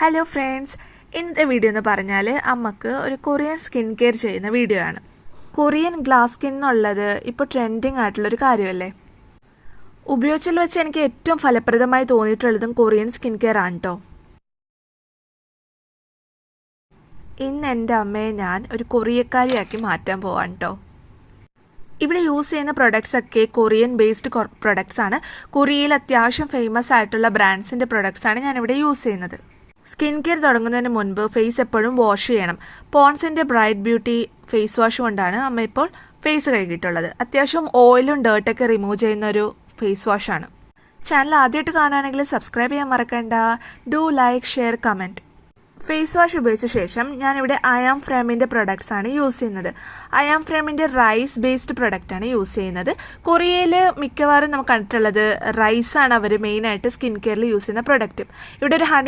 Hello friends ഇന്നത്തെ video എന്ന് പറഞ്ഞാൽ അമ്മയ്ക്ക് ഒരു കൊറിയൻ സ്കിൻ കെയർ ചെയ്യുന്ന വീഡിയോ ആണ്. കൊറിയൻ ഗ്ലാസ് സ്കിൻ എന്നുള്ളത് ഇപ്പോൾ ട്രെൻഡിങ് ആയിട്ടുള്ളൊരു കാര്യമല്ലേ? ഉപയോഗിച്ചതിൽ വെച്ച് എനിക്ക് ഏറ്റവും ഫലപ്രദമായി തോന്നിയിട്ടുള്ളതും കൊറിയൻ സ്കിൻ കെയർ ആണ് കേട്ടോ ഇന്ന് എന്റെ അമ്മയെ ഞാൻ ഒരു കൊറിയക്കാരിയാക്കി മാറ്റാൻ പോവാണ് കേട്ടോ ഇവിടെ യൂസ് ചെയ്യുന്ന പ്രൊഡക്ട്സ് ഒക്കെ കൊറിയൻ ബേസ്ഡ് പ്രൊഡക്ട്സ് ആണ്. കൊറിയയിൽ അത്യാവശ്യം ഫേമസ് ആയിട്ടുള്ള ബ്രാൻഡ്സിന്റെ പ്രൊഡക്ട്സ് ആണ് ഞാൻ ഇവിടെ യൂസ് ചെയ്യുന്നത്. സ്കിൻ കെയർ തുടങ്ങുന്നതിന് മുൻപ് ഫേസ് എപ്പോഴും വാഷ് ചെയ്യണം. പോൺസിന്റെ ബ്രൈറ്റ് ബ്യൂട്ടി ഫേസ് വാഷ് കൊണ്ടാണ് അമ്മ ഇപ്പോൾ ഫേസ് കഴുകിയിട്ടുള്ളത്. അത്യാവശ്യം ഓയിലും ഡേർട്ടൊക്കെ റിമൂവ് ചെയ്യുന്ന ഒരു ഫേസ് വാഷാണ് ചാനൽ ആദ്യമായിട്ട് കാണുകയാണെങ്കിൽ സബ്സ്ക്രൈബ് ചെയ്യാൻ മറക്കണ്ട. Do like share comment face wash ഉപയോഗിച്ച ശേഷം ഞാനിവിടെ അയാം ഫ്രെമിന്റെ പ്രൊഡക്ട്സ് ആണ് യൂസ് ചെയ്യുന്നത്. അയാം ഫ്രെമിന്റെ റൈസ് ബേസ്ഡ് പ്രൊഡക്റ്റ് ആണ് യൂസ് ചെയ്യുന്നത്. കൊറിയയിൽ മിക്കവാറും നമുക്ക് കണ്ടിട്ടുള്ളത് റൈസാണ് അവർ മെയിനായിട്ട് സ്കിൻ കെയറിൽ യൂസ് ചെയ്യുന്ന പ്രൊഡക്റ്റ് ഇവിടെ ഒരു ഹണി